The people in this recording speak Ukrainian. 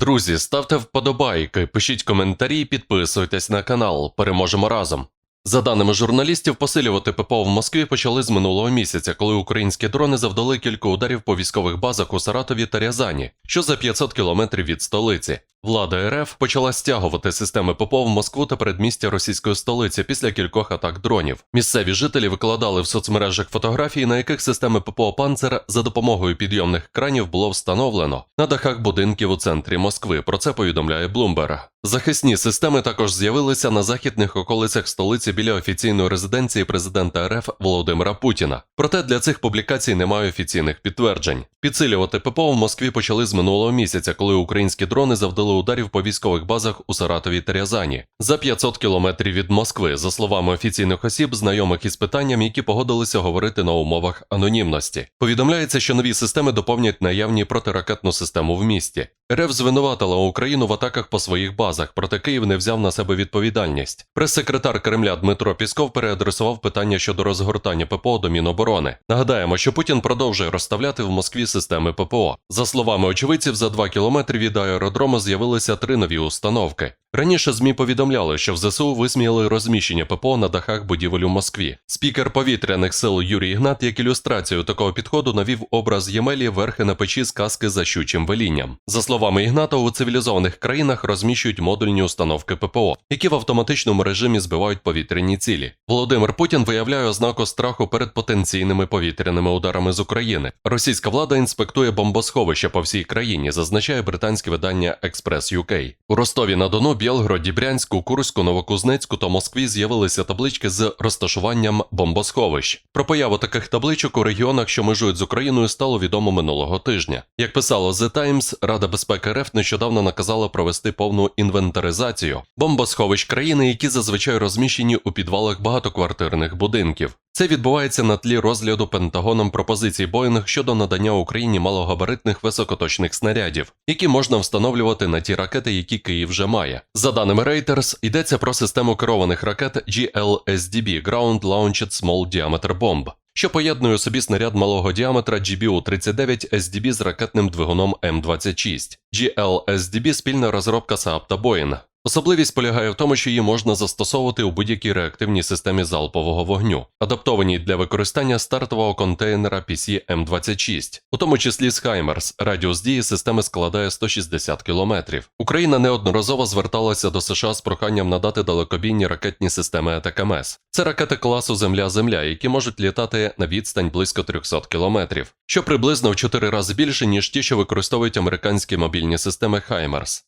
Друзі, ставте вподобайки, пишіть коментарі, підписуйтесь на канал. Переможемо разом. За даними журналістів, посилювати ППО в Москві почали з минулого місяця, коли українські дрони завдали кілька ударів по військових базах у Саратові та Рязані, що за 500 кілометрів від столиці. Влада РФ почала стягувати системи ППО в Москву та передмістя російської столиці після кількох атак дронів. Місцеві жителі викладали в соцмережах фотографії, на яких системи ППО «Панцер» за допомогою підйомних кранів було встановлено на дахах будинків у центрі Москви. Про це повідомляє Bloomberg. Захисні системи також з'явилися на західних околицях столиці біля офіційної резиденції президента РФ Володимира Путіна. Проте для цих публікацій немає офіційних підтверджень. Підсилювати ППО в Москві почали з минулого місяця, коли українські дрони завдали ударів по військових базах у Саратові та Рязані за 500 кілометрів від Москви, за словами офіційних осіб, знайомих із питанням, які погодилися говорити на умовах анонімності. Повідомляється, що нові системи доповнять наявні протиракетну систему в місті. РФ звинуватила Україну в атаках по своїх базах, проте Київ не взяв на себе відповідальність. Прес-секретар Кремля Дмитро Пісков переадресував питання щодо розгортання ППО до Міноборони. Нагадаємо, що Путін продовжує розставляти в Москві системи ППО. За словами очевидців, за два кілометри від аеродрому з'явилися три нові установки. Раніше ЗМІ повідомляли, що в ЗСУ висміяли розміщення ППО на дахах будівель у Москві. Спікер повітряних сил Юрій Ігнат, як ілюстрацію такого підходу, навів образ Ємелі верхи на печі з каски за щучим велінням. За словами Ігната, у цивілізованих країнах розміщують модульні установки ППО, які в автоматичному режимі збивають повітряні цілі. Володимир Путін виявляє ознаку страху перед потенційними повітряними ударами з України. Російська влада інспектує бомбосховища по всій країні, зазначає британське видання Express UK. У Ростові на Дону, Білгороді, Брянську, Курську, Новокузнецьку та Москві з'явилися таблички з розташуванням бомбосховищ. Про появу таких табличок у регіонах, що межують з Україною, стало відомо минулого тижня. Як писало The Times, Рада безпеки РФ нещодавно наказала провести повну інвентаризацію бомбосховищ країни, які зазвичай розміщені у підвалах багатоквартирних будинків. Це відбувається на тлі розгляду Пентагоном пропозицій Боїнг щодо надання Україні малогабаритних високоточних снарядів, які можна встановлювати на ті ракети, які Київ вже має. За даними Reuters, йдеться про систему керованих ракет GLSDB – Ground Launched Small Diameter Bomb, що поєднує собі снаряд малого діаметра GBU-39 SDB з ракетним двигуном М26. GLSDB – спільна розробка Saab та Boeing. Особливість полягає в тому, що її можна застосовувати у будь-якій реактивній системі залпового вогню, адаптованій для використання стартового контейнера PC M26, у тому числі з Хаймерс. Радіус дії системи складає 160 км. Україна неодноразово зверталася до США з проханням надати далекобійні ракетні системи АТКМС. Це ракети класу Земля-Земля, які можуть літати на відстань близько 300 км, що приблизно в 4 рази більше, ніж ті, що використовують американські мобільні системи Хаймерс.